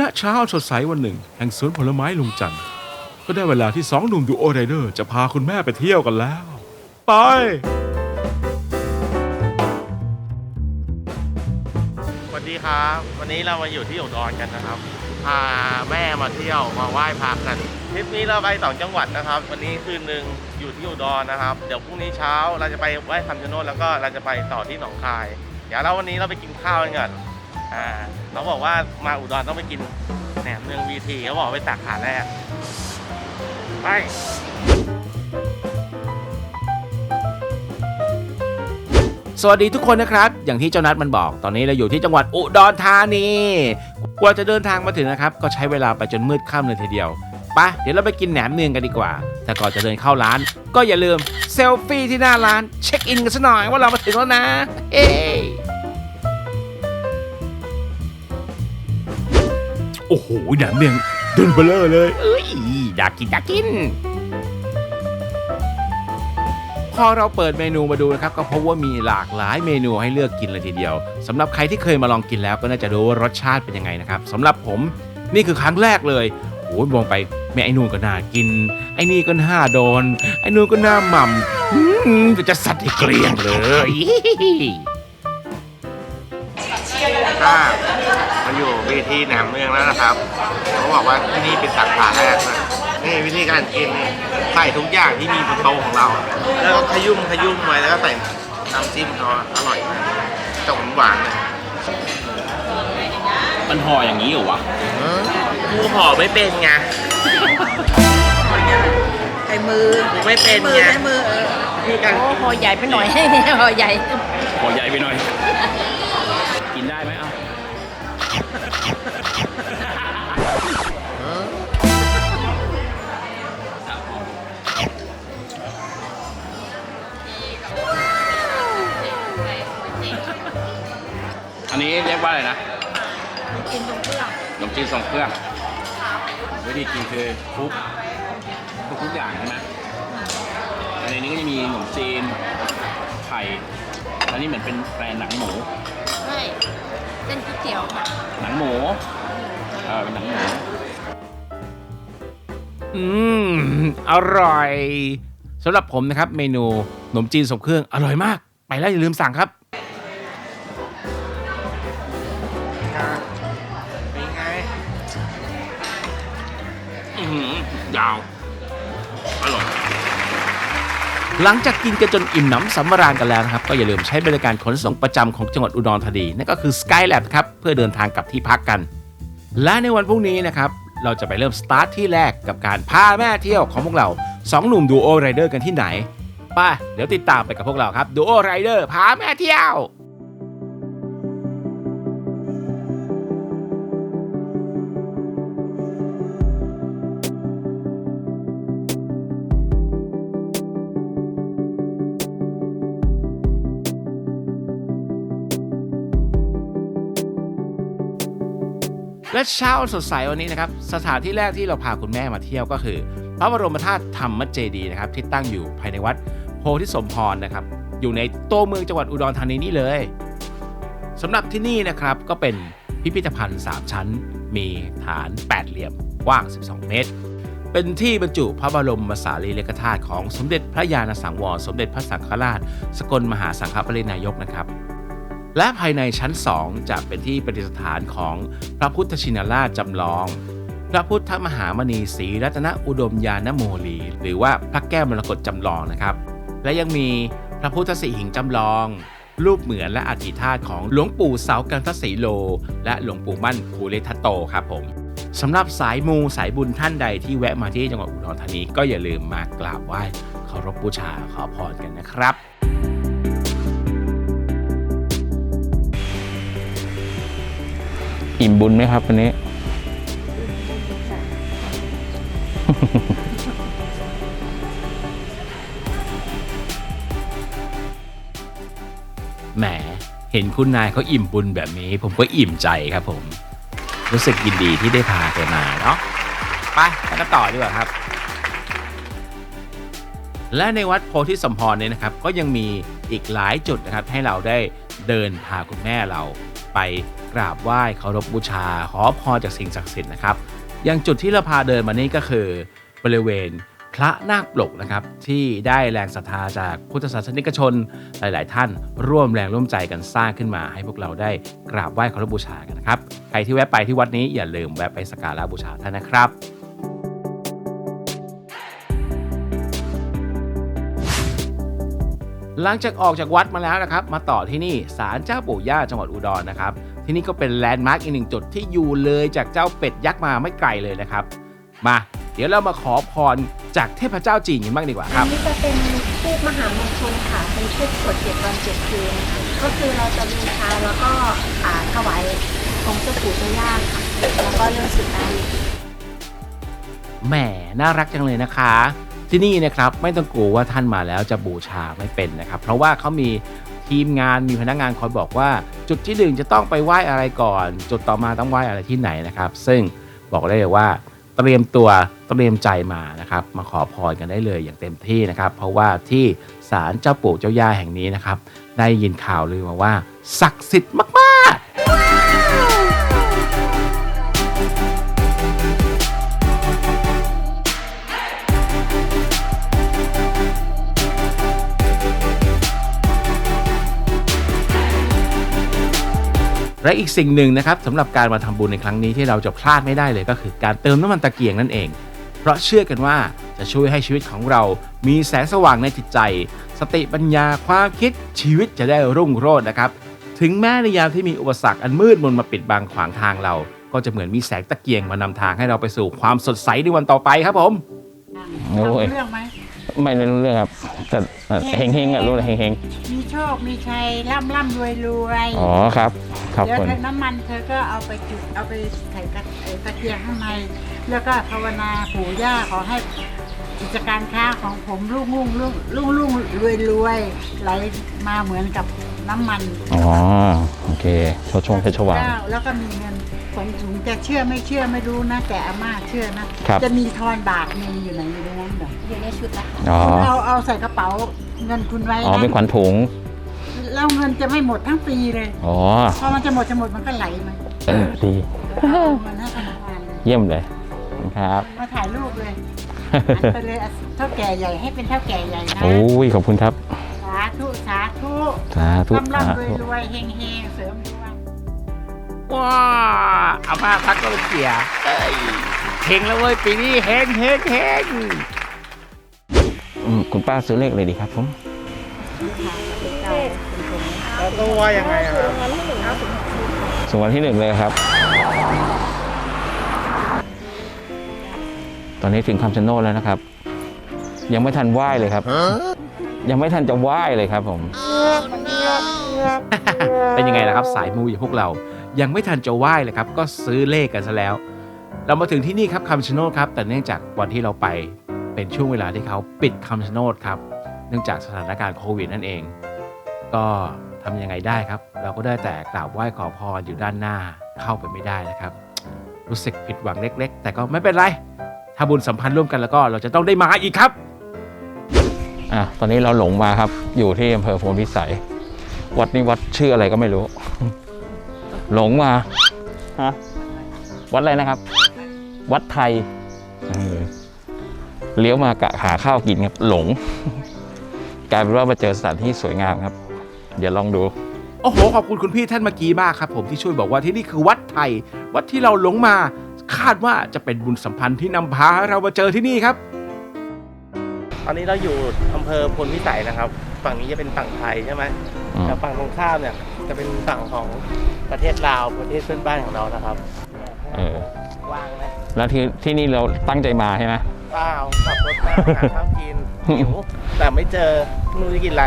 ณเช้าสดใสวันหนึ่ง แห่งสวนผลไม้ลุงจันทร์ก็ได้เวลาที่สองหนุ่มดูโอไรเดอร์จะพาคุณแม่ไปเที่ยวกันแล้ว ไป สวัสดีครับ วันนี้เรามาอยู่ที่อุดรกันนะครับพาแม่มาเที่ยวมาไหว้พระกันทริปนี้เราไปสองจังหวัดนะครับ วันนี้คืนหนึ่งอยู่ที่อุดรนะครับ เดี๋ยวพรุ่งนี้เช้าเราจะไปไหว้คำชะโนดแล้วก็เราจะไปต่อที่หนองคาย เดี๋ยวเราวันนี้เราไปกินข้าวกันก่อน อ่าเขาบอกว่ามาอุดรต้องไปกินแหนมเนืองวีทีเขาบอกไปตักขาแรกไปสวัสดีทุกคนนะครับ อย่างที่เจ้านัดมันบอก ตอนนี้เราอยู่ที่จังหวัดอุดรธานี กว่าจะเดินทางมาถึงนะครับ ก็ใช้เวลาไปจนมืดค่ำเลยทีเดียวไปะเดี๋ยวเราไปกินแหนมเนืองกันดีกว่า แต่ก่อนจะเดินเข้าร้าน ก็อย่าลืมเซลฟี่ที่หน้าร้าน เช็คอินกันสักหน่อยว่าเรามาถึงแล้วนะ เอ้ โอ้โหแหนมเนืองเดินเบลอเลย เอ้ยอยากกินอยากกิน พอเราเปิดเมนูมาดูนะครับ ก็พบว่ามีหลากหลายเมนูให้เลือกกินเลยทีเดียวสำหรับใครที่เคยมาลองกินแล้วก็น่าจะรู้ว่ารสชาติเป็นยังไงนะครับสำหรับผมนี่คือครั้งแรกเลยโอ้ยมองไปแม่ไอ้นู่นก็น่ากิน ไอ้นี่ก็น่าโดน ไอ้นู่นก็น่าหม่ำอืมจะสัตว์ให้เกลี้ยงเลย อ่ามาอยู่วี ทีแหนมเนืองแล้วนะครับเขาบอกว่าที่นี่เป็นสาขาแรกนะนี่วิธีการกินนี่ใส่ทุกอย่างที่มีบนโต๊ะของเรา แล้วก็ขยุ่มขยุ่มไว้แล้วก็ใส่น้ำจิ้มเขาอร่อยมากจะหวานๆเลยมันห่ออย่างนี้เหรอวะกูห่อไม่เป็นไงใช้มือกูไม่เป็นมือไงใช้มือเออวิธีการโอ้กินห่อใหญ่ไปหน่อยห่อใหญ่ห่อใหญ่ไปหน่อย เรียกว่าอะไรนะกินตรงเครื่องขนมจีนทรงเครื่อง วิธีกินคือคลุกคลุกทุกอย่างใช่ไหมแต่ในนี้ก็จะมีขนมจีนไข่อันนี้เหมือนเป็นแปรหนังหมูใช่เส้นก๋วยเตี๋ยวค่ะหนังหมูเออเป็นหนังหมูอืมอร่อยสำหรับผมนะครับ เมนูขนมจีนทรงเครื่องอร่อยมาก ไปแล้วอย่าลืมสั่งครับ ยาว อร่อย หลังจากกินกันจนอิ่มหนำสำราญกันแล้วนะครับ ก็อย่าลืมใช้บริการขนส่งประจำของจังหวัดอุดรธานีนั่นก็คือ Skylab ครับเพื่อเดินทางกลับที่พักกัน และในวันพรุ่งนี้นะครับเราจะไปเริ่มสตาร์ทที่แรกกับการพาแม่เที่ยวของพวกเราสองหนุ่มดูโอไรเดอร์กันที่ไหนไปเดี๋ยวติดตามไปกับพวกเราครับดูโอไรเดอร์พาแม่เที่ยว และเช้าสดใสวันนี้นะครับสถานที่แรกที่เราพาคุณแม่มาเที่ยวก็คือ พระบรมธาตุธรรมเจดีนะครับที่ตั้งอยู่ภายในวัดโพธิสมพรนะครับอยู่ในตัวเมืองจังหวัดอุดรธานีนี่เลยสำหรับที่นี่นะครับก็เป็นพิพิธภัณฑ์3ชั้น มีฐานแปดเหลี่ยมกว้าง 12 เมตร เป็นที่บรรจุพระบรมสารีริกธาตุของสมเด็จพระญาณสังวร สมเด็จพระสังฆราช สกลมหาสังฆปรินายกนะครับ และภายในชั้น 2 จะเป็นที่ประดิษฐานของพระพุทธชินราชจำลอง พระพุทธมหามณีศรีรัตนอุดมยานโมลี หรือว่าพระแก้วมรกตจำลองนะครับ และยังมีพระพุทธสีหิงจำลอง รูปเหมือนและอธิธาตของหลวงปู่เสากันทศีโล และหลวงปู่มั่นภูเรทัตโตครับผมสำหรับสายมูสายบุญท่านใดที่แวะมาที่จังหวัดอุดรธานีก็อย่าลืมมากราบไหว้เคารพบูชาขอพรกันนะครับ อิ่มบุญไหมครับวันนี้ แหม เห็นคุณนายเขาอิ่มบุญแบบนี้ ผมก็อิ่มใจครับผม รู้สึกยินดีที่ได้พาแกมาเนาะไปไปกันต่อดีกว่าครับ และในวัดโพธิสมพรเนี่ยนะครับ ก็ยังมีอีกหลายจุดนะครับ ให้เราได้เดินพาคุณแม่เรา ไปกราบไหว้เคารพบูชา ขอพรจากสิ่งศักดิ์สิทธิ์นะครับอย่างจุดที่เราพาเดินมานี่ก็คือบริเวณพระนาคปลกนะครับ ที่ได้แรงศรัทธาจากพุทธศาสนิกชนหลาย ๆ ท่านร่วมแรงร่วมใจกันสร้างขึ้นมา ให้พวกเราได้กราบไหว้เคารพบูชากันนะครับ ใครที่แวะไปที่วัดนี้อย่าลืมแวะไปสักการะบูชาท่านนะครับ หลังจากออกจากวัดมาแล้วนะครับ มาต่อที่นี่ศาลเจ้าปู่ย่าจังหวัดอุดรนะครับ ที่นี่ก็เป็นแลนด์มาร์กอีกหนึ่งจุดที่อยู่เลยจากเจ้าเป็ดยักษ์มาไม่ไกลเลยนะครับ มา เดี๋ยวเรามาขอพรจากเทพเจ้าจีนกันบ้างดีกว่าคอัรันบนี้จะเป็นทูปมหามงคลค่ะ เป็นทูปสวดเจ็ดวันเจ็ดคืน ก็คือเราจะบูชาแล้วก็อ่าถวายองค์เจ้าปู่เจ้าย่าค่ะ แล้วก็เรื่องสุดท้าย แหมน่ารักจังเลยนะคะ ที่นี่นะครับไม่ต้องกลัวว่าท่านมาแล้วจะบูชาไม่เป็นนะครับ เพราะว่าเขามีทีมงานมีพนักงานคอยบอกว่า จุดที่หนึ่งจะต้องไปไหว้อะไรก่อน จุดต่อมาต้องไหว้อะไรที่ไหนนะครับ ซึ่งบอกได้เลยว่าเตรียมตัวเตรียมใจมานะครับ มาขอพรกันได้เลยอย่างเต็มที่นะครับ เพราะว่าที่ศาลเจ้าปู่เจ้าย่าแห่งนี้นะครับ ได้ยินข่าวลือมาว่าศักดิ์สิทธิ์มากๆ และอีกสิ่งหนึ่งนะครับสำหรับการมาทำบุญในครั้งนี้ที่เราจะพลาดไม่ได้เลยก็คือ การเติมน้ำมันตะเกียงนั่นเอง เพราะเชื่อกันว่าจะช่วยให้ชีวิตของเรา มีแสงสว่างในจิตใจ สติปัญญาความคิดชีวิตจะได้รุ่งโรจน์นะครับ ถึงแม้ในยามที่มีอุปสรรคอันมืดมนมาปิดบังขวางทางเรา ก็จะเหมือนมีแสงตะเกียงมานำทางให้เราไปสู่ความสดใสในวันต่อไปครับผมโอ้ยเรื่องไหม ไม่รู้เรื่องครับ แต่เฮงเฮงๆอะรู้เลยเฮงเฮงมีโชค มีชัย ร่ำร่ำรวยรวยๆอ๋อครับครับเดี๋ยวคนเธอน้ำมันเธอก็เอาไปจุด เอาไปใส่กระเอ่อตะเกียงข้างใน แล้วก็ภาวนาปู่ย่าขอให้กิจการค้าของผมรุ่งรุ่งรุ่งรุ่งรุ่งรวยรวยไหลมาเหมือนกับ น้ำมันอ๋อโอเคโชว์ชงเพชรหวาน แล้วก็มีเงินขนถุงจะเชื่อไม่เชื่อไม่รู้นะ แต่อาม่าเชื่อนะ ครับ จะมีทอนบาทหนึงอยู่ไหนอยู่ในนั้นเดี๋ยวอยู่ในชุดละค่ะอ๋อคุณเอาเอาใส่กระเป๋าเงินคุณไว้อ๋อนะเป็นขวัญถุงแล้วเงินจะไม่หมดทั้งปีเลย อ๋อพอมันจะหมดจะหมดมันก็ไหลมาเออดีมันให้พนักงานเลยเยี่ยมเลยครับ มาถ่ายรูปเลยหันไปเลยอะเท่าแก่ใหญ่ให้เป็นเท่าแก่ใหญ่นะ โอ้ยขอบคุณครับ สาธุสาธุ สาธุร่ำสาร่ำรวยธุรวยเฮงเฮงเสริมดวงว้าอาม่าทักก็เลยเสียเอ้ยเฮงแล้วเว้ยปีนี้เฮงเฮงเฮงอืมคุณป้าซื้อเลขเลยดีครับผมแล้วต้องว่ายังไงอะครับส่งวันที่หนึ่งเลยครับ ตอนนี้ถึงคำชะโนดแล้วนะครับ ยังไม่ทันไหว้เลยครับ ยังไม่ทันจะไหว้เลยครับผม เป็นยังไงล่ะครับสายมูอย่างพวกเรา ยังไม่ทันจะไหว้เลยครับ ก็ซื้อเลขกันซะแล้ว เรามาถึงที่นี่ครับคำชะโนดครับ แต่เนื่องจากวันที่เราไปเป็นช่วงเวลาที่เขาปิดคำชะโนดครับ เนื่องจากสถานการณ์โควิดนั่นเอง ก็ทำยังไงได้ครับ เราก็ได้แต่กราบไหว้ขอพรอยู่ด้านหน้าเข้าไปไม่ได้นะครับ รู้สึกผิดหวังเล็ก ๆ แต่ก็ไม่เป็นไรถ้าบุญสัมพันธ์ร่วมกันแล้วก็เราจะต้องได้มาอีกครับ อะ ตอนนี้เราหลงมาครับ อยู่ที่อำเภอโพนพิสัย วัดนี้วัดชื่ออะไรก็ไม่รู้ หลงมาฮะวัดอะไรนะครับ วัดไทยเออเลี้ยวมากะหาข้าวกินครับหลง กลายเป็นว่ามาเจอสถานที่สวยงามครับ เดี๋ยวลองดูโอ้โหขอบคุณคุณพี่ท่านเมื่อกี้มากครับ ผมที่ช่วยบอกว่าที่นี่คือวัดไทย วัดที่เราหลงมา คาดว่าจะเป็นบุญสัมพันธ์ที่นำพาเรามาเจอที่นี่ครับตอนนี้เราอยู่อำเภอพลพิสัยนะครับ ฝั่งนี้จะเป็นฝั่งไทยใช่ไหม อืม แต่ฝั่งตรงข้ามเนี่ยจะเป็นฝั่งของประเทศลาวประเทศเพื่อนบ้านของเรานะครับเออว่างไหมแล้วที่ที่นี่เราตั้งใจมาใช่ไหม เปล่าขับรถมาหาข้าวกินหิวแต่ไม่เจอไม่รู้จะกินอะไร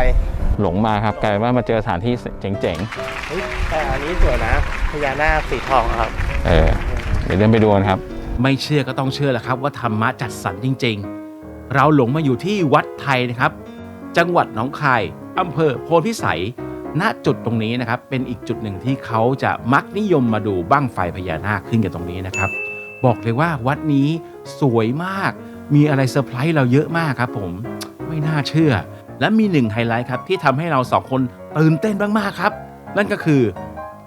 หลงมาครับกลายเป็นว่ามาเจอสถานที่เจ๋งเฮ้ยแต่อันนี้สวยนะพญานาคสีทองครับ ๆ เออ เดี๋ยวเดินไปดูกันครับ ไม่เชื่อก็ต้องเชื่อแหละครับว่าธรรมะจัดสรรจริงๆ เราหลงมาอยู่ที่วัดไทยนะครับ จังหวัดหนองคาย อำเภอโพนพิสัย ณจุดตรงนี้นะครับ เป็นอีกจุดหนึ่งที่เขาจะมักนิยมมาดูบั้งไฟพญานาคขึ้นกันตรงนี้นะครับ บอกเลยว่าวัดนี้สวยมาก มีอะไรเซอร์ไพรส์เราเยอะมากครับผมไม่น่าเชื่อ และมีหนึ่งไฮไลท์ครับที่ทำให้เราสองคนตื่นเต้นมากๆครับ นั่นก็คือ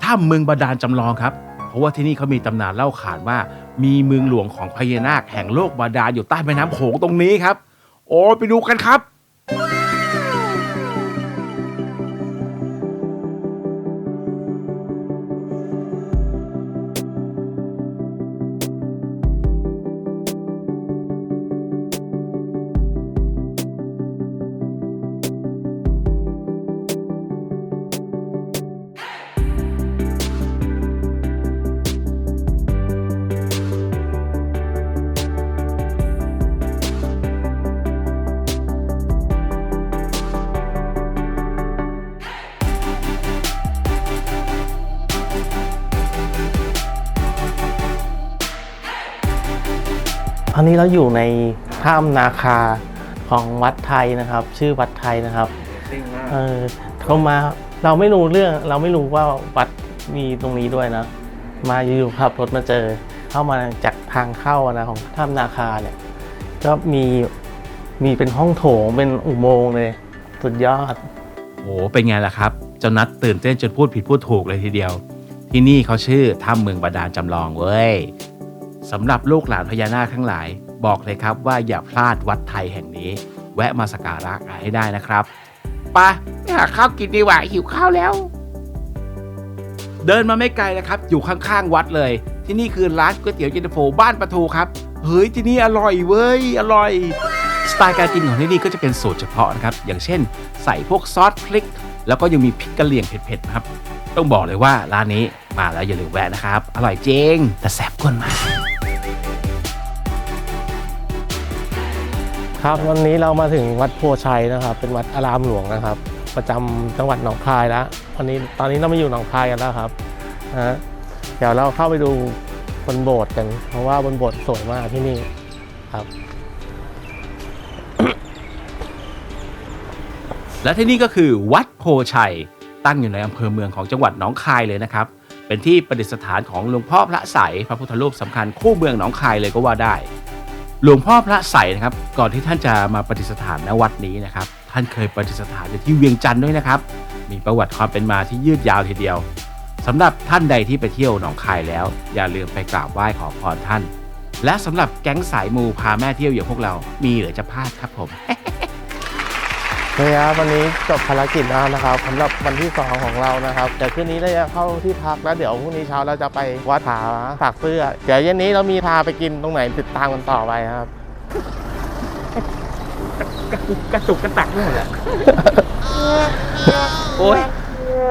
ถ้ถ้ำเมืองบาดาลจำลองครับ เพราะว่าที่นี่เขามีตำนานเล่าขานว่า มีเมืองหลวงของพญานาคแห่งโลกบาดาลอยู่ใต้แม่น้ำโขงตรงนี้ครับ โอ้ไปดูกันครับ อนนี้เราอยู่ในถ้ำนาคาของวัดไทยนะครับ ชื่อวัดไทยนะครับเออเขามาเราไม่รู้เรื่องเราไม่รู้ว่าวัดมีตรงนี้ด้วยนะ มาอยู่ๆขับรถมาเจอ เข้ามาจากทางเข้านะของถ้ำนาคาเนี่ยก็มีมีเป็นห้องโถงเป็นอุโมงค์เลยสุดยอดโอ้เป็นไงล่ะครับ เจ้านัดตื่นเต้นจนพูดผิดพูดถูกเลยทีเดียว ที่นี่เขาชื่อถ้ำเมืองบาดาลจำลองเว้ย สำหรับลูกหลานพญานาคทั้งหลาย บอกเลยครับว่าอย่าพลาดวัดไทยแห่งนี้ แวะมาสักการะกันให้ได้นะครับไปะไปหาข้าวกินดีกว่าหิวข้าวแล้ว เดินมาไม่ไกลนะครับ อยู่ข้างๆวัดเลย ที่นี่คือร้านก๋วยเตี๋ยวเย็นตาโฟบ้านปะทูครับเฮ้ยที่นี่อร่อยเว้ยอร่อยสไตล์การกินของที่นี่ก็จะเป็นสูตรเฉพาะนะครับ อย่างเช่น ใส่พวกซอสพริก แล้วก็ยังมีพริกกะเหรี่ยงเผ็ดๆนะครับ ต้องบอกเลยว่าร้านนี้มาแล้วอย่าลืมแวะนะครับ อร่อยจริงแต่แสบก้นมาก ครับวันนี้เรามาถึงวัดโพชัยนะครับ เป็นวัดอารามหลวงนะครับ ประจำจังหวัดหนองคายแล้ววันนี้ตอนนี้เรามาอยู่หนองคายกันแล้วครับนะเดี๋ยวเราเข้าไปดูบนโบสถ์กัน เพราะว่าบนโบสถ์สวยมากที่นี่ครับ และที่นี่ก็คือวัดโพชัย ตั้งอยู่ในอำเภอเมืองของจังหวัดหนองคายเลยนะครับ เป็นที่ประดิษฐานของหลวงพ่อพระใสพระพุทธรูปสำคัญคู่เมืองหนองคายเลยก็ว่าได้ หลวงพ่อพระใสนะครับ ก่อนที่ท่านจะมาปฏิสฐานณวัดนี้นะครับ ท่านเคยปฏิสฐานอยู่ที่เวียงจันทร์ด้วยนะครับ มีประวัติความเป็นมาที่ยืดยาวทีเดียวสำหรับท่านใดที่ไปเที่ยวหนองคายแล้ว อย่าลืมไปกราบไหว้ขอพรท่าน และสำหรับแก๊งสายมูพาแม่เที่ยวอย่างพวกเรา มีเหลือจะพลาดครับผม นะครับวันนี้จบภารกิจแล้วนะครับสำหรับวันที่ 2 ของเรานะครับเดี๋ยวคืนนี้เราจะเข้าที่พักแล้วเดี๋ยวพรุ่งนี้เช้าเราจะไปวัดผาฝากเสื้อ เดี๋ยวเย็นนี้เรามีพาไปกินตรงไหนติดตามกันต่อไปครับ กระตุกกระตักนี่แหละโอ้ย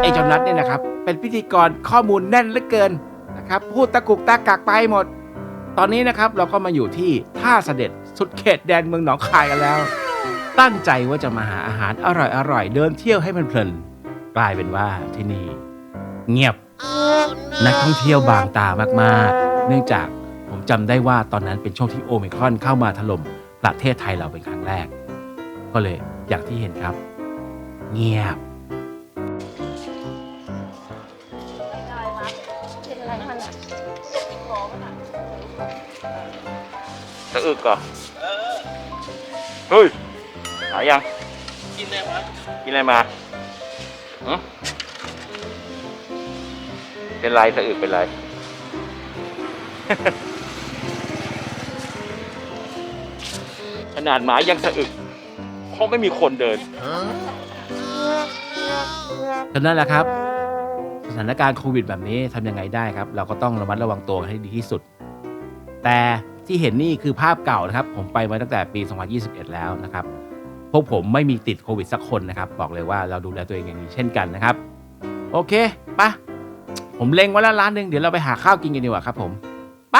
ไอเจานัดเนี่ยนะครับ เป็นพิธีกรข้อมูลแน่นเหลือเกินนะครับ พูดตะกุกตะกักไปหมด ตอนนี้นะครับเราก็มาอยู่ที่ท่าเสด็จสุดเขตแดนเมืองหนองคายกันแล้ว ตั้งใจว่าจะมาหาอาหารอร่อยๆเดินเที่ยวให้มันเพลินกลายเป็นว่าที่นี่ เงียบ นักท่องเที่ยวบางตามากๆ เนื่องจากผมจำได้ว่าตอนนั้นเป็นช่วงที่โอมิครอนเข้ามาถล่มประเทศไทยเราเป็นครั้งแรก ก็เลยอย่างที่เห็นครับ เงียบสะอึกก่อเฮ้ย หายยัง กินได้ไหมากินอะไรมาหึเป็นไรสะอึกเป็นไร ขนาดหมายังสะอึกเพราะไม่มีคนเดิน ก็นั่นแหละครับ สถานการณ์โควิดแบบนี้ทำยังไงได้ครับ เราก็ต้องระมัดระวังตัวให้ดีที่สุด แต่ที่เห็นนี่คือภาพเก่านะครับ ผมไปมาตั้งแต่ปี 2021 แล้วนะครับ พวกผมไม่มีติดโควิดสักคนนะครับ บอกเลยว่าเราดูแลตัวเองอย่างดีเช่นกันนะครับ โอเคปะผมเล็งไว้แล้วร้านหนึ่งเดี๋ยวเราไปหาข้าวกินกันดีกว่าครับ ผมไป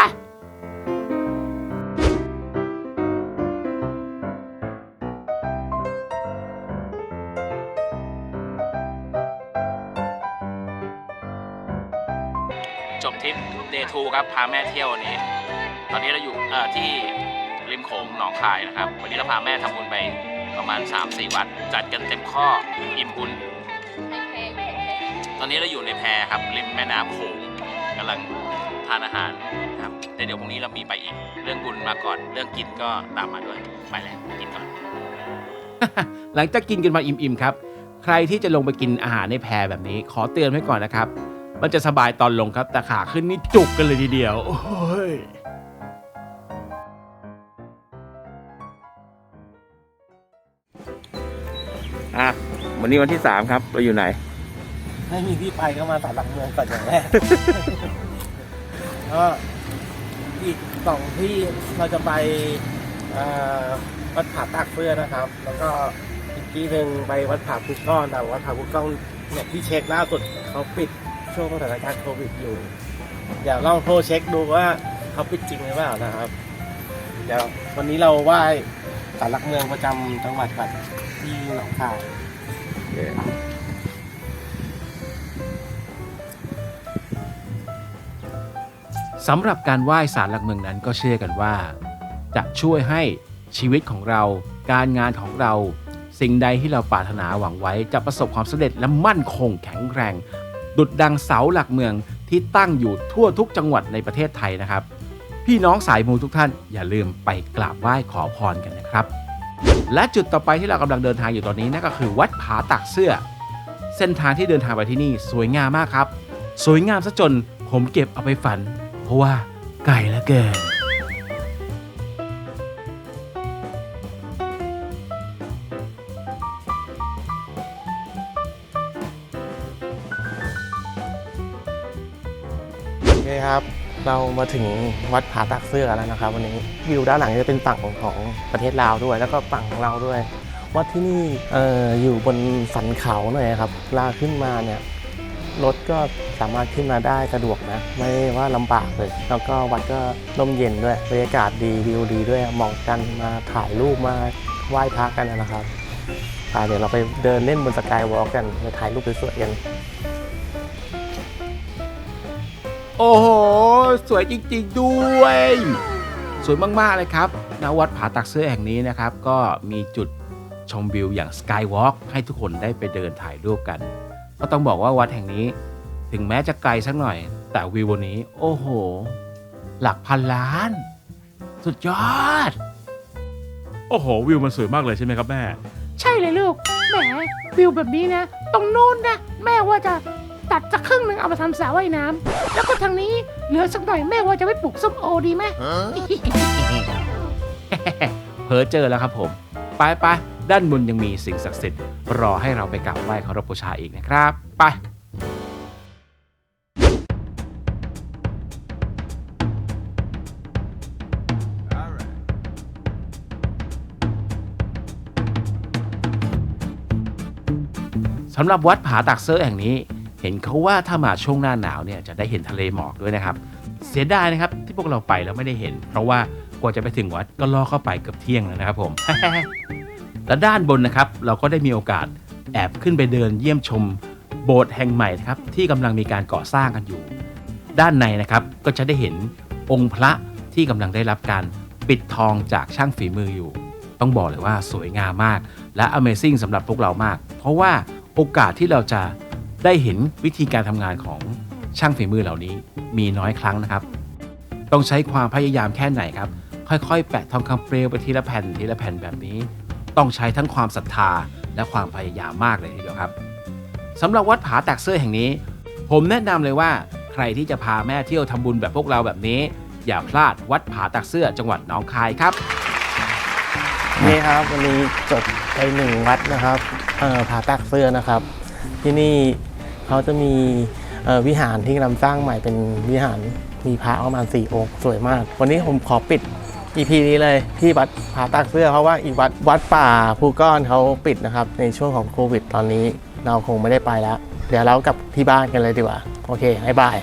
จบทริปเดย์ทูครับพาแม่เที่ยววันนี้ ตอนนี้เราอยู่เอ่อที่ริมโขงหนองคายนะครับ วันนี้เราพาแม่ทำบุญไป ประมาณ 3-4 วัด จัดกันเต็มข้ออิ่มบุญ ตอนนี้เราอยู่ในแพครับริมแม่น้ำโขงกำลังทานอาหารครับแต่เดี๋ยวพรุ่งนี้เรามีไปอีก เรื่องบุญมาก่อน เรื่องกินก็ตามมาด้วย ไปแล้วกินก่อน หลังจากกินกันมาอิ่มๆครับ ใครที่จะลงไปกินอาหารในแพแบบนี้ ขอเตือนไว้ก่อนนะครับ มันจะสบายตอนลงครับแต่ขาขึ้นนี่จุกกันเลยทีเดียว โอ้ย อะวันนี้วันที่สามครับเราอยู่ไหน ไม่มีที่ไปก็มาสารหลักเมืองก่อนอย่างแรก ก็อีกสองที่เราจะไปเอ่อวัดผาตากเสื้อนะครับ แล้วก็อีกที่หนึ่งไปวัดผาภูก้อนแต่วัดผาภูก้อนเนี่ยที่เช็คล่าสุดเขาปิดช่วงสถานการณ์โควิดอยู่ เดี๋ยวลองโทรเช็คดูว่าเขาปิดจริงหรือเปล่านะครับ เดี๋ยววันนี้เราไหว้สารหลักเมืองประจำจังหวัดก่อนที่หน องคายสำหรับการไหว้ศาลหลักเมืองนั้นก็เชื่อกันว่า จะช่วยให้ชีวิตของเรา การงานของเรา สิ่งใดที่เราปรารถนาหวังไว้จะประสบความสำเร็จและมั่นคงแข็งแรง ดุดดังเสาหลักเมืองที่ตั้งอยู่ทั่วทุกจังหวัดในประเทศไทยนะครับ พี่น้องสายมูทุกท่านอย่าลืมไปกราบไหว้ขอพรกันนะครับ และจุดต่อไปที่เรากำลังเดินทางอยู่ตอนนี้นั่นก็คือวัดผาตักเสื้อ เส้นทางที่เดินทางไปที่นี่สวยงามมากครับ สวยงามซะจนผมเก็บเอาไปฝัน เพราะว่าไก่ละเกินโอเคครับ เรามาถึงวัดผาตักเสื้อแล้วนะครับ วันนี้วิวด้านหลังจะเป็นฝั่งของประเทศลาวด้วย แล้วก็ฝั่งของเราด้วยวัดที่นี่เอออยู่บนสันเขาหน่อยครับลาขึ้นมาเนี่ยรถก็สามารถขึ้นมาได้สะดวกนะ ไม่ว่าลำบากเลย แล้วก็วัดก็ร่มเย็นด้วยบรรยากาศดีวิวดีด้วยเหมาะกันมาถ่ายรูปมาไหว้พระกันนะครับเดี๋ยวเราไปเดินเล่นบนสกายวอล์กกันไปถ่ายรูปสวยๆกัน โอ้โห สวยจริง ๆ ด้วย สวยมาก ๆ เลยครับณวัดผาตักเสื้อแห่งนี้นะครับ ก็มีจุดชมวิวอย่างสกายวอล์กให้ทุกคนได้ไปเดินถ่ายรูปกัน ก็ต้องบอกว่าวัดแห่งนี้ถึงแม้จะไกลสักหน่อย แต่วิวบนนี้ โอ้โห หลักพันล้าน สุดยอด โอ้โห วิวมันสวยมากเลยใช่ไหมครับแม่ ใช่เลยลูก แหม วิวแบบนี้นะ ตรงนู้นนะ แม่ว่าจะ ตัดสักครึ่งหนึ่งเอามาทำสระว่ายน้ำแล้วก็ทางนี้เหลือสักหน่อยแม่ว่าจะไปปลูกส้มโอดีไหม เพอเจอแล้วครับผม ไปไปๆด้านบนยังมีสิ่งศักดิ์สิทธิ์รอให้เราไปกราบไหว้เคารพบูชาอีกนะครับ ไปสำหรับวัดผาตักเซอร์แห่งนี้ เห็นเขาว่าถ้ามาช่วงหน้าหนาวเนี่ยจะได้เห็นทะเลหมอกด้วยนะครับ เสียดายนะครับที่พวกเราไปแล้วไม่ได้เห็น เพราะว่ากว่าจะไปถึงวัดก็ล่อเข้าไปเกือบเที่ยงแล้วนะครับผม และด้านบนนะครับเราก็ได้มีโอกาสแอบขึ้นไปเดินเยี่ยมชมโบสถ์แห่งใหม่นะครับที่กำลังมีการก่อสร้างกันอยู่ ด้านในนะครับก็จะได้เห็นองค์พระที่กำลังได้รับการปิดทองจากช่างฝีมืออยู่ ต้องบอกเลยว่าสวยงามมาก และ Amazing สำหรับพวกเรามาก เพราะว่าโอกาสที่เราจะ ได้เห็นวิธีการทำงานของช่างฝีมือเหล่านี้มีน้อยครั้งนะครับ ต้องใช้ความพยายามแค่ไหนครับ ค่อยๆ แปะทองคำเปลวไปทีละแผ่นทีละแผ่นแบบนี้ ต้องใช้ทั้งความศรัทธาและความพยายามมากเลยทีเดียวครับสำหรับวัดผาแตกเสื้อแห่งนี้ ผมแนะนำเลยว่าใครที่จะพาแม่เที่ยวทำบุญแบบพวกเราแบบนี้ อย่าพลาดวัดผาตักเสื้อจังหวัดหนองคายครับ นี่ครับวันนี้จบไปหนึ่งวัดนะครับเอ่อผาตักเสื้อนะครับ ที่นี่ เขาจะมีวิหารที่กำลังสร้างใหม่เป็นวิหารมีพระประมาณ4องค์สวยมาก วันนี้ผมขอปิดอีพีนี้เลยที่วัดผาตักเสื้อเพราะว่าอีกวัดวัดป่าภูก้อนเขาปิดนะครับ ในช่วงของโควิด ตอนนี้เราคงไม่ได้ไปแล้ว เดี๋ยวเรากลับที่บ้านกันเลยดีกว่า โอเคบายบาย